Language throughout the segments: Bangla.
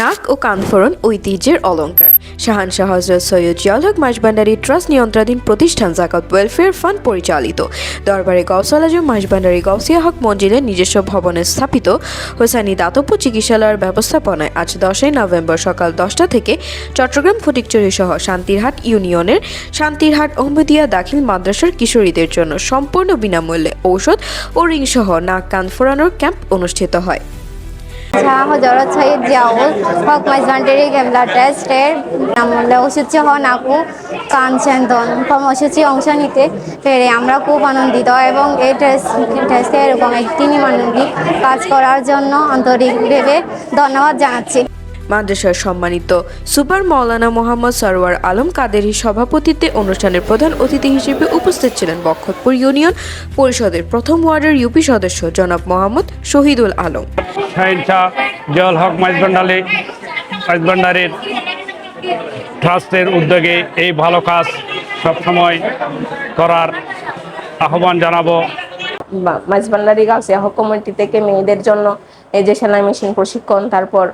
নাক ও কানফোরন ঐতিহ্যের অলঙ্কার। শাহানশাহ, হজরত সৈয়দ জিয়াউল হক মাসবান্ডারি ট্রাস্ট নিয়ন্ত্রণাধীন প্রতিষ্ঠান জাকাত ওয়েলফেয়ার ফান্ড পরিচালিত। দরবারে গৌসাল আজম মাসবান্ডারি গৌসিয়া হক মঞ্জিলের নিজস্ব ভবনে স্থাপিত হোসানি দাতব্য চিকিৎসালয়ের ব্যবস্থাপনায় আজ দশই নভেম্বর সকাল দশটা থেকে চট্টগ্রাম ফটিকচুরি সহ শান্তিরহাট ইউনিয়নের শান্তিরহাট অহমদিয়া দাখিল মাদ্রাসার কিশোরীদের জন্য সম্পূর্ণ বিনামূল্যে ঔষধ ও রিংসহ নাক কান ফোরানোর ক্যাম্প অনুষ্ঠিত হয়। সৈয়দ জিয়াউল হক মাইজবান্ডারি কেবলা টেস্টের বিনামূল্যে ওষুধ সহ নাকু কান কম কর্মসূচি অংশ নিতে পেরে আমরা খুব আনন্দিত এবং এই টেস্ট, টেস্টে এরকম একটি নিমানবিক কাজ করার জন্য আন্তরিকভাবে ধন্যবাদ জানাচ্ছি। মাদ্রাসার সম্মানিত সুপার মৌলানা মোহাম্মদ সরওয়ার আলম কাদেরী সভাপতিত্বে অনুষ্ঠানের প্রধান অতিথি হিসেবে উপস্থিত ছিলেন বক্ষতপুর ইউনিয়ন পরিষদের প্রথম ওয়ার্ডের ইউপি সদস্য জনাব মোহাম্মদ শহীদুল আলম। জল হক মাইজবান্ডালি মাইজবান্ডারির ট্রাস্টের উদ্যোগে এই ভালো কাজ সবসময় করার আহ্বান জানাব। মাঝবান্ডারি গাউসিয়া হক কমিটি থেকে মেয়েদের জন্য এই যে সেলাই মেশিন প্রশিক্ষণ তারপর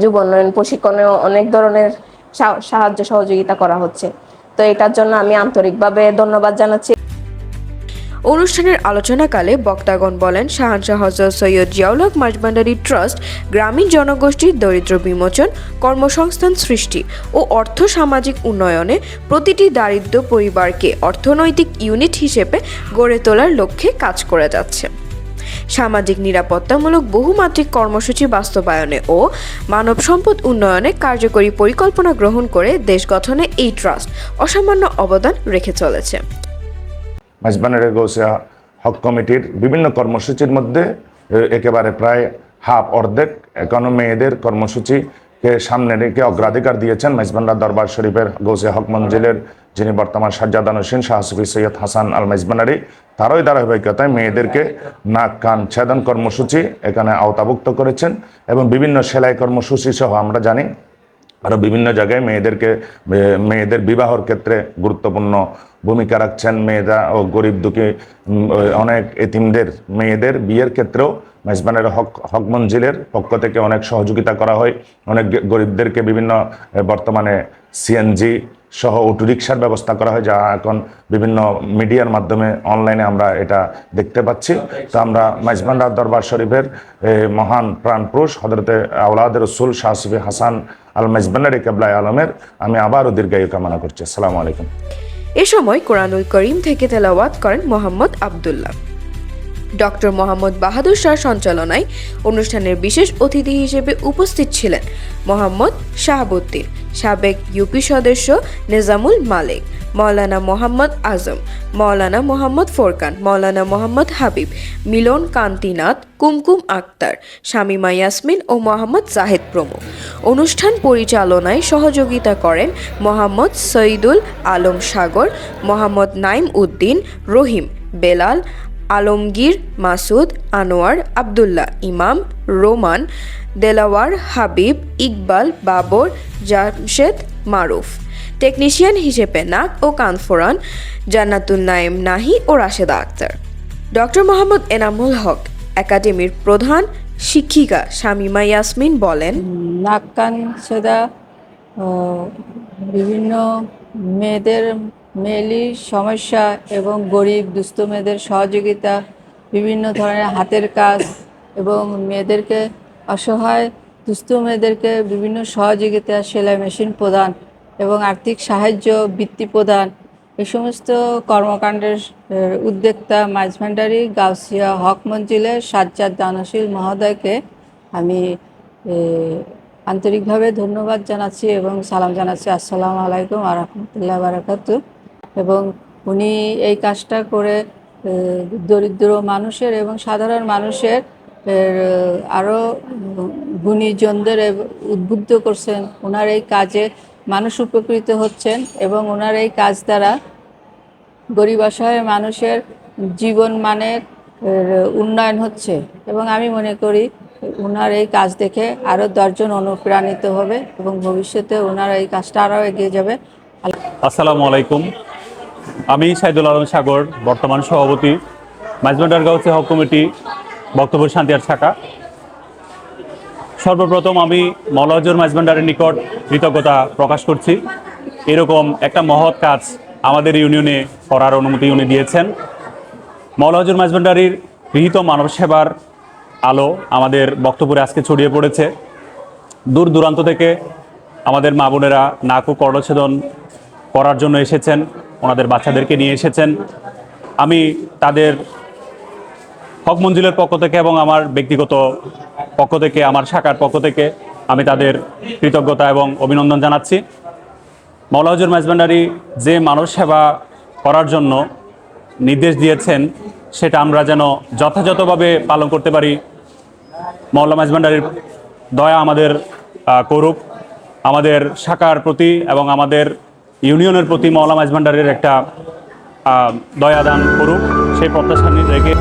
যুব উন্নয়ন প্রশিক্ষণেও অনেক ধরনের সাহায্য সহযোগিতা করা হচ্ছে। তো এটার জন্য আমি আন্তরিকভাবে ধন্যবাদ জানাচ্ছি। অনুষ্ঠানের আলোচনাকালে বক্তাগণ বলেন, শাহানশাহ হজরত সৈয়দ জিয়াউল হক মাসবান্ডারি ট্রাস্ট গ্রামীণ জনগোষ্ঠীর দরিদ্র বিমোচন, কর্মসংস্থান সৃষ্টি ও অর্থ সামাজিক উন্নয়নে প্রতিটি দারিদ্র পরিবারকে অর্থনৈতিক ইউনিট হিসেবে গড়ে তোলার লক্ষ্যে কাজ করে যাচ্ছে। সামাজিক নিরাপত্তামূলক বহুমাত্রিক কর্মসূচি বাস্তবায়নে ও মানব সম্পদ উন্নয়নে কার্যকরী পরিকল্পনা গ্রহণ করে দেশ গঠনে এই ট্রাস্ট অসামান্য অবদান রেখে চলেছে। হক কমিটির বিভিন্ন কর্মসূচির মধ্যে একেবারে প্রায় হাফ অর্ধেক এখনও মেয়েদের কর্মসূচিকে সামনে রেখে অগ্রাধিকার দিয়েছেন মাইজবান্ডার দরবার শরীফের গৌসিয়া হক মঞ্জিলের যিনি বর্তমান সাজ্জাদান হোসেন শাহসুফি সৈয়দ হাসান আল মাইজবানারি তারই ধারাবাহিকতায় মেয়েদেরকে নাক, কান ছেদন কর্মসূচি এখানে আওতাভুক্ত করেছেন এবং বিভিন্ন সেলাই কর্মসূচি সহ আমরা জানি আরও বিভিন্ন জায়গায় মেয়েদেরকে মেয়েদের বিবাহর ক্ষেত্রে গুরুত্বপূর্ণ ভূমিকা রাখছেন মেয়েরা ও গরিব দুঃখী অনেক এতিমদের মেয়েদের বিয়ের ক্ষেত্রেও মেজবানের হক হক মঞ্জিলের পক্ষ থেকে অনেক সহযোগিতা করা হয়। অনেক গরিবদেরকে বিভিন্ন বর্তমানে সিএনজি সহ অটো রিক্সার ব্যবস্থা করা হয়, যা এখন বিভিন্ন মিডিয়ার মাধ্যমে অনলাইনে আমরা এটা দেখতে পাচ্ছি। তো আমরা মাইজবান্ডার দরবার শরীফের মহান প্রাণপুরুষ হজরতে আউলাদ রসুল শাহসুফি হাসান আল মেজবান্ডারি কেবলাই আলমের, আমি আবারও দীর্ঘায়ু কামনা করছি। আসসালামু আলাইকুম। এ সময় কোরআনুল করিম থেকে তেলাওয়াত করেন মোহাম্মদ আবদুল্লাহ। ডক্টর মোহাম্মদ বাহাদুর শাহ সঞ্চালনায় অনুষ্ঠানের বিশেষ অতিথি হিসেবে উপস্থিত ছিলেন মোহাম্মদ শাহাবুদ্দিন, সাবেক ইউপি সদস্য নিজামুল মালিক, মৌলানা মোহাম্মদ আজম, মৌলানা মোহাম্মদ ফোরকান, মৌলানা মোহাম্মদ হাবিব, মিলন কান্তিনাথ, কুমকুম আক্তার, শামিমা ইয়াসমিন ও মোহাম্মদ জাহেদ প্রমুখ। অনুষ্ঠান পরিচালনায় সহযোগিতা করেন মোহাম্মদ সঈদুল আলম সাগর, মোহাম্মদ নাইম উদ্দিন, রহিম বেলাল আলমগীর, মাসুদ, আনোয়ার, আবদুল্লাহ, ইমাম, রোমান, দেলাওয়ার, হাবিব, ইকবাল, বাবর, জামশেদ, মারুফ। টেকনিশিয়ান হিসেবে নাক ও কানফোরান জান্নাতুল নাইম নাহি ও রাশেদা আক্তার। ডক্টর মোহাম্মদ এনামুল হক, একাডেমির প্রধান শিক্ষিকা শামিমা ইয়াসমিন বলেন, নাক কান সেদা বিভিন্ন মেয়েদের মেয়েলি, সমস্যা এবং গরিব, দুস্থ মেয়েদের সহযোগিতা, বিভিন্ন ধরনের হাতের কাজ এবং মেয়েদেরকে অসহায়, দুস্থ মেয়েদেরকে বিভিন্ন সহযোগিতা, সেলাই মেশিন প্রদান এবং আর্থিক সাহায্য, বৃত্তি প্রদান। এই সমস্ত কর্মকাণ্ডের উদ্যোক্তা মাঝভান্ডারি গাউসিয়া হক মঞ্জিলের সাজ্জাদ দানশীল মহোদয়কে আমি আন্তরিকভাবে ধন্যবাদ জানাচ্ছি এবং সালাম জানাচ্ছি। আসসালামু আলাইকুম আ রহমতুল্লাহ বারাকাতু এবং উনি এই কাজটা করে দরিদ্র মানুষের এবং সাধারণ মানুষের আরও গুণীজনদের উদ্বুদ্ধ করছেন। ওনার এই কাজে মানুষ উপকৃত হচ্ছেন এবং ওনার এই কাজ দ্বারা গরিব অসহায় মানুষের জীবন মানের উন্নয়ন হচ্ছে। এবং আমি মনে করি ওনার এই কাজ দেখে আরও দশজন অনুপ্রাণিত হবে এবং ভবিষ্যতে ওনার এই কাজটা আরও এগিয়ে যাবে। আসসালামু আলাইকুম। আমি সাইদুল আলম সাগর, বর্তমান সভাপতি। মাইজবান্ডার গাউসে হক কমিটি, বক্তব্য শান্তিয়ার শাখা। সর্বপ্রথম আমি মলহজুর মাইজবান্ডারের নিকট কৃতজ্ঞতা প্রকাশ করছি। এরকম একটা মহৎ কাজ আমাদের ইউনিয়নে করার অনুমতি উনি দিয়েছেন। মৌলাহজুর মাইজবান্ডারির গৃহীত মানব সেবার আলো আমাদের বক্তব্যে আজকে ছড়িয়ে পড়েছে। দূর দূরান্ত থেকে আমাদের মা বোনেরা নাকু ও কর্ণছেদন করার জন্য এসেছেন। ওনাদের বাচ্চাদেরকে নিয়ে এসেছেন। আমি তাদের হক মঞ্জিলের পক্ষ থেকে এবং আমার ব্যক্তিগত পক্ষ থেকে, আমার শাখার পক্ষ থেকে আমি তাদের কৃতজ্ঞতা এবং অভিনন্দন জানাচ্ছি। মৌলাহজুর মাইজবান্ডারি যে মানব সেবা করার জন্য নির্দেশ দিয়েছেন, সেটা আমরা যেন যথাযথভাবে পালন করতে পারি। মৌলা মাইজবান্ডারির দয়া আমাদের করুক। আমাদের শাখার প্রতি এবং আমাদের ইউনিয়নের প্রতি মৌলা মাইজবান্ডারির একটা দয়াদান দয়া করুক সেই প্রত্যাশা রেখে